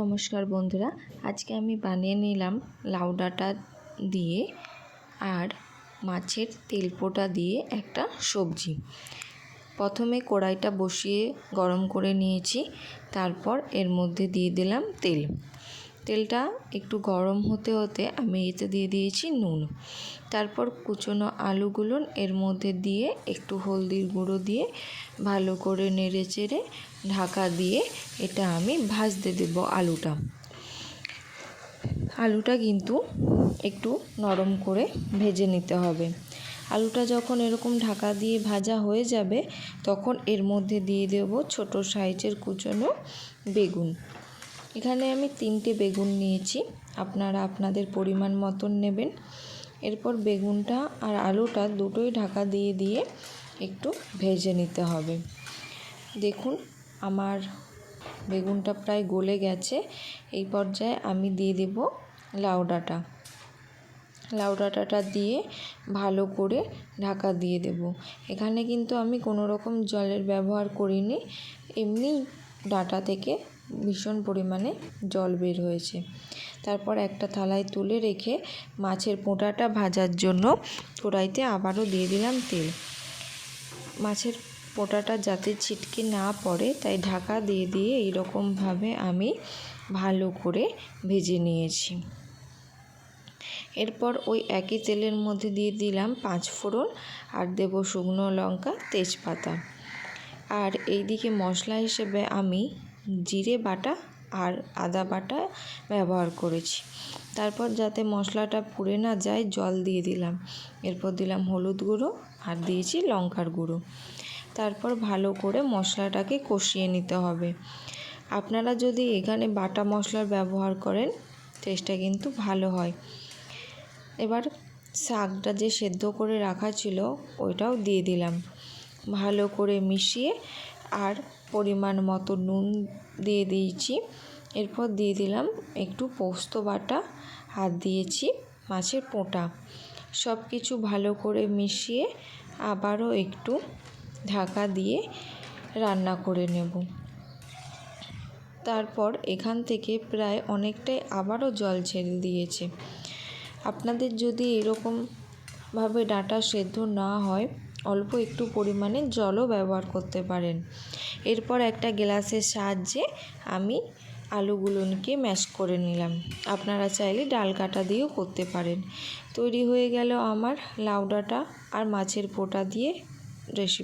নমস্কার বন্ধুরা, আজকে আমি বানিয়ে নিলাম লাউ ডাঁটা দিয়ে আর মাছের তেলপোটা দিয়ে একটা সবজি। প্রথমে কড়াইটা বসিয়ে গরম করে নিয়েছি, তারপর এর মধ্যে দিয়ে দিলাম তেল। তেলটা একটু গরম হতে হতে আমি এতে দিয়ে দিয়েছি নুন। তারপর কুচনো আলুগুলো এর মধ্যে দিয়ে একটু হলদির গুঁড়ো দিয়ে ভালো করে নেড়ে চেড়ে ঢাকা দিয়ে এটা আমি ভাজতে দেব আলুটা। আলুটা কিন্তু একটু নরম করে ভেজে নিতে হবে। আলুটা যখন এরকম ঢাকা দিয়ে ভাজা হয়ে যাবে, তখন এর মধ্যে দিয়ে দেব ছোট সাইজের কুচনো বেগুন। এখানে আমি তিনটে বেগুন নিয়েছি। আপনারা আপনাদের পরিমাণ মতন নেবেন। এরপর বেগুনটা আর আলুটা দুটোই ঢাকা দিয়ে দিয়ে একটু ভেজে নিতে হবে। দেখুন, আমার বেগুনটা প্রায় গলে গেছে। এই পর্যায়ে আমি দিয়ে দেব লাউ ডাঁটা। লাউ ডাঁটাটা দিয়ে ভালো করে ঢাকা দিয়ে দেব। এখানে কিন্তু আমি কোনো রকম জলের ব্যবহার করিনি। এমনি ডাঁটা থেকে ভীষণ পরিমাণে জল বের হয়েছে। তারপর একটা থালায় তুলে রেখে মাছের পোঁটাটা ভাজার জন্য কড়াইতে আবারও দিয়ে দিলাম তেল। মাছের পোঁটাটা যাতে ছিটকে না পড়ে, তাই ঢাকা দিয়ে দিয়ে এইরকমভাবে আমি ভালো করে ভেজে নিয়েছি। এরপর ওই একই তেলের মধ্যে দিয়ে দিলাম পাঁচ ফোড়ন আর দেব শুকনো লঙ্কা, তেজপাতা। আর এইদিকে মশলা হিসেবে আমি জিরে বাটা আর আদা বাটা ব্যবহার করেছি। তারপর যাতে মশলাটা পুড়ে না যায়, জল দিয়ে দিলাম। এরপর দিলাম হলুদ গুঁড়ো আর দিয়েছি লঙ্কার গুঁড়ো। তারপর ভালো করে মশলাটাকে কষিয়ে নিতে হবে। আপনারা যদি এখানে বাটা মশলার ব্যবহার করেন টেস্টটা কিন্তু ভালো হয়। এবার শাকটা যে সেদ্ধ করে রাখা ছিল, ওইটাও দিয়ে দিলাম। ভালো করে মিশিয়ে আর পরিমাণ মতো নুন দিয়ে দিয়েছি। এরপর দিয়ে দিলাম একটু পোস্ত বাটা, আর দিয়েছি মাছের পোঁটা। সব কিছু ভালো করে মিশিয়ে আবারও একটু ঢাকা দিয়ে রান্না করে নেব। তারপর এখান থেকে প্রায় অনেকটাই আবারও জল ছেড়ে দিয়েছে। আপনাদের যদি এরকমভাবে ডাঁটা সেদ্ধ না হয় অল্প একটু পরিমাণে জলও ব্যবহার করতে পারেন। এরপর একটা গ্লাসের সাহায্যে আমি আলুগুলোকে ম্যাশ করে নিলাম। আপনারা চাইলে ডাল কাটা দিয়েও করতে পারেন। তৈরি হয়ে গেল আমার লাউ ডাঁটা আর মাছের পোটা দিয়ে রেসিপি